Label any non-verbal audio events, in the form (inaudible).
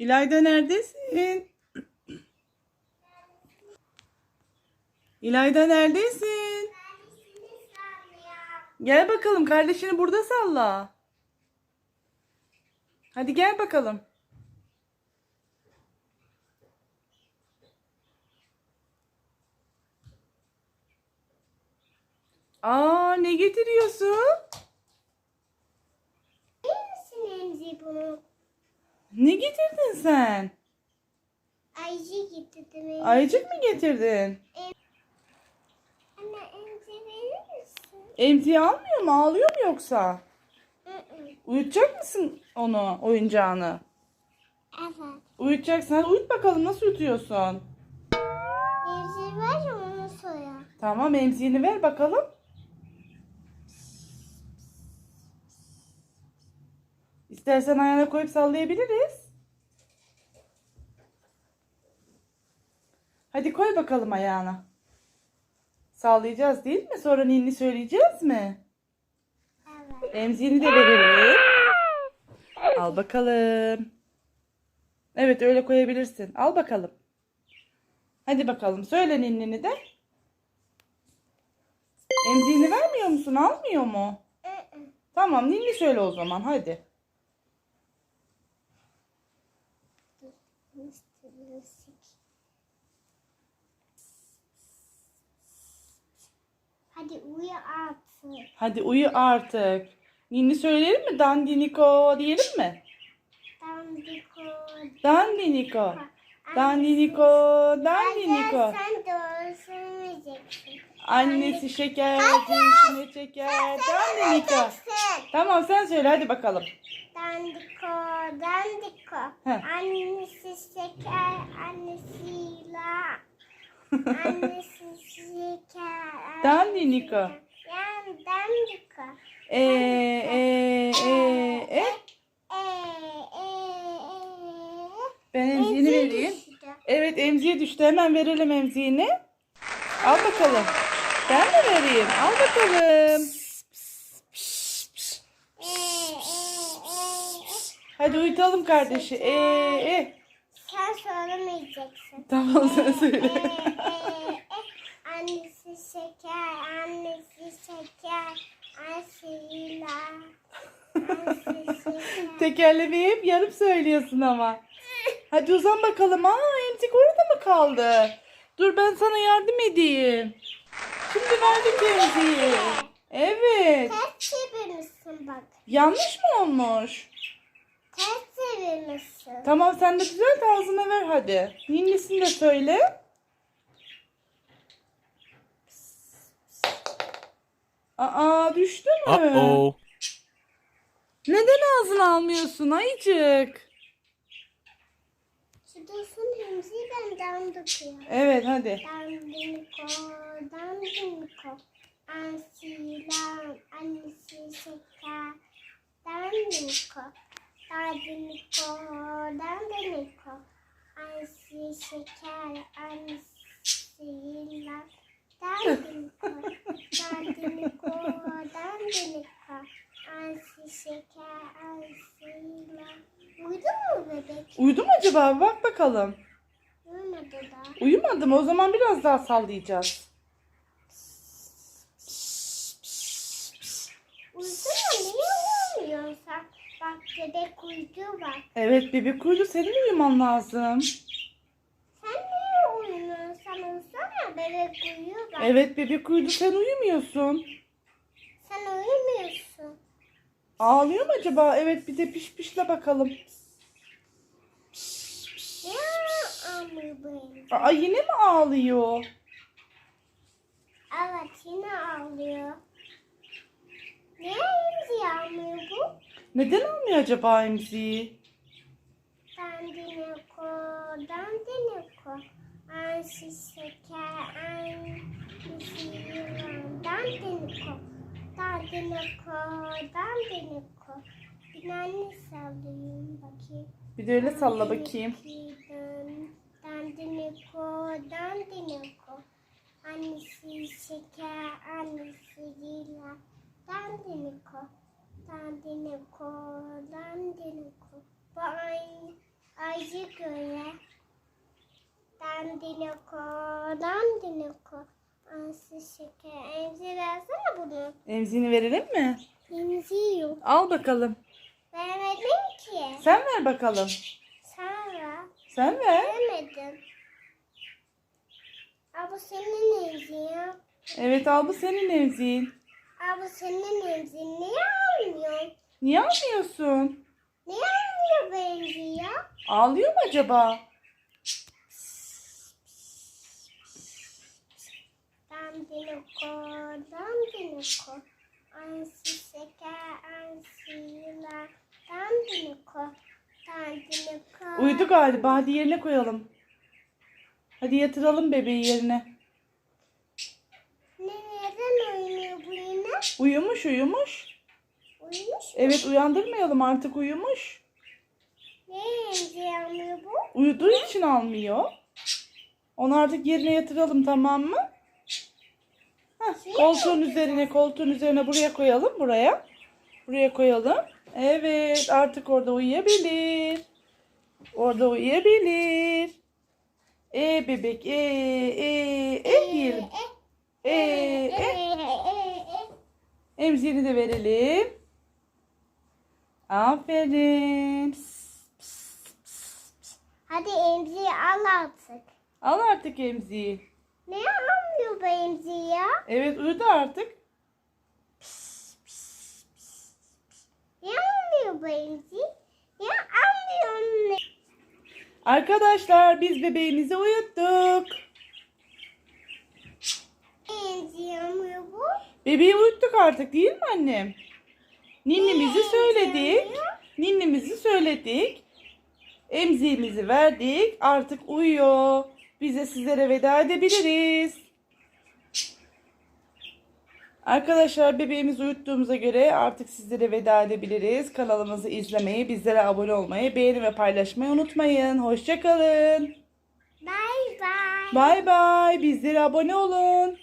İlayda neredesin? İlayda neredesin? Gel bakalım kardeşini burada salla. Hadi gel bakalım. Aa ne getiriyorsun? misin Emzi bunu? Ne getirdin sen? Ayıcı getirdim. Ayıcık mı getirdin? Anne Emzi verir misin? Emziği almıyor mu? Ağlıyor mu yoksa? Hı hı. Uyutacak mısın onu, oyuncağını? Evet. Uyutacaksın. Hadi uyut bakalım nasıl uyutuyorsun? Emzi ver onu soya. Tamam emziğini ver bakalım. İstersen ayağına koyup sallayabiliriz. Hadi koy bakalım ayağına. Sallayacağız değil mi? Sonra ninni söyleyeceğiz mi? Evet. Emziğini de verelim. Al bakalım. Evet öyle koyabilirsin. Al bakalım. Hadi bakalım. Söyle ninnini de. Emziğini vermiyor musun? Almıyor mu? Hı hı. Tamam ninni söyle o zaman. Hadi. Hadi uyu artık. Hadi uyu artık. Ninni söyleyelim mi? Dandiniko diyelim mi? Dandiko. Dandiniko. Dandiniko. Dandiniko. Anne sen doğru söylemeyeceksin. Annesi şeker, cinsine çeker. Dandiniko. Tamam sen söyle hadi bakalım. Dandiko, dandiko. Heh. Annesi şeker, annesiyle. Annesi (laughs) Dandiniko. Yani dandiko. E e e e. E, e, e, e. Ben emziğini Emziği vereyim. Evet emziğe düştü. Hemen verelim emziğini. Al bakalım. Ben de vereyim. Al bakalım. E, e, e, e. Hadi uyutalım kardeşi. E e. Sen söylemeyeceksin. Tamam sen söyle. Annesi şeker, annesi şeker. Annesi. (laughs) Tekerlemeyi hep yarım söylüyorsun ama. Hadi uzan bakalım. Aa emzik orada mı kaldı? Dur ben sana yardım edeyim. Şimdi verdik emziği. Evet. Ters çevirmişsin bak. Yanlış mı olmuş? Ters çevirmişsin. Tamam sen de düzelt ağzına ver hadi. Ninnisini de söyle. Aa düştü mü? Uh-oh. Neden ağzına almıyorsun ayıcık? Şu dursun temsil ben. Evet hadi. Dandiniko, dandiniko. Ansilan, annesi şeker. Ansi şeker, ansilan. Dandiniko, Uyudu mu acaba? Bak bakalım. Uyumadı da. Uyumadı mı? O zaman biraz daha sallayacağız. Uyudu mu? Niye uyumuyorsun? Bak bebek uyudu bak. Evet bebek uyudu. Senin uyuman lazım. Sen niye uyumuyorsun? Sen uyusana bebek uyuyor bak. Evet bebek uyudu. Sen uyumuyorsun. Sen uyumuyorsun. Ağlıyor mu acaba? Evet bir de piş pişle bakalım. Ya ağlıyor evde. Aa yine mi ağlıyor? Evet yine ağlıyor. Niye emzi ağlıyor bu? Neden almıyor acaba emziği? Dandiniko, dandiniko. Ansi şeker, ansi yılan. Dandiniko, dandiniko, dandiniko. Bir anne sallayayım bakayım. Bir de öyle salla bakayım. Dandiniko, dandiniko. Annesi şeker, annesi yılan. Dandiniko, dandiniko, dandiniko. Bu aynı acı göre. Dandinoko, dandinoko. Ansı şeker. Emzi versene bunu. Emziğini verelim mi? Emzi yok. Al bakalım. Vermedim ki. Sen ver bakalım. Sen ver. Sen ver. Vermedim. Abi senin emzin ya. Evet al bu senin emziğin. Abi senin emzin niye almıyorsun? Niye almıyorsun? Niye almıyor bu emzi ya? Ağlıyor mu acaba? Dandinoko, dandinoko. Ansi şeker, ansi yılan. Dandinoko, dandinoko. Uyudu galiba. Hadi yerine koyalım. Hadi yatıralım bebeği yerine. Ne neden oynuyor bu yine? Uyumuş uyumuş. Uyumuş mu? Evet uyandırmayalım artık uyumuş. Ne almıyor bu? Uyuduğu için almıyor. Onu artık yerine yatıralım tamam mı? Heh, koltuğun üzerine koltuğun üzerine buraya koyalım buraya. Buraya koyalım. Evet artık orada uyuyabilir. Orada uyuyabilir. E bebek e e e diyelim. E e emziğini de verelim. Aferin. Hadi emziği al artık. Al artık emziği. Ne almıyor bu emziği ya? Evet uyudu artık. Ne almıyor bu emziği? Ya almıyor ne? Arkadaşlar biz bebeğimizi uyuttuk. Bu? Bebeği uyuttuk artık değil mi annem? Ninnimizi söyledik. Ninnimizi söyledik. Emziğimizi verdik. Artık uyuyor. Bize sizlere veda edebiliriz. Arkadaşlar bebeğimizi uyuttuğumuza göre artık sizlere veda edebiliriz. Kanalımızı izlemeyi, bizlere abone olmayı, beğeni ve paylaşmayı unutmayın. Hoşçakalın. Bye bye. Bay bay. Bizlere abone olun.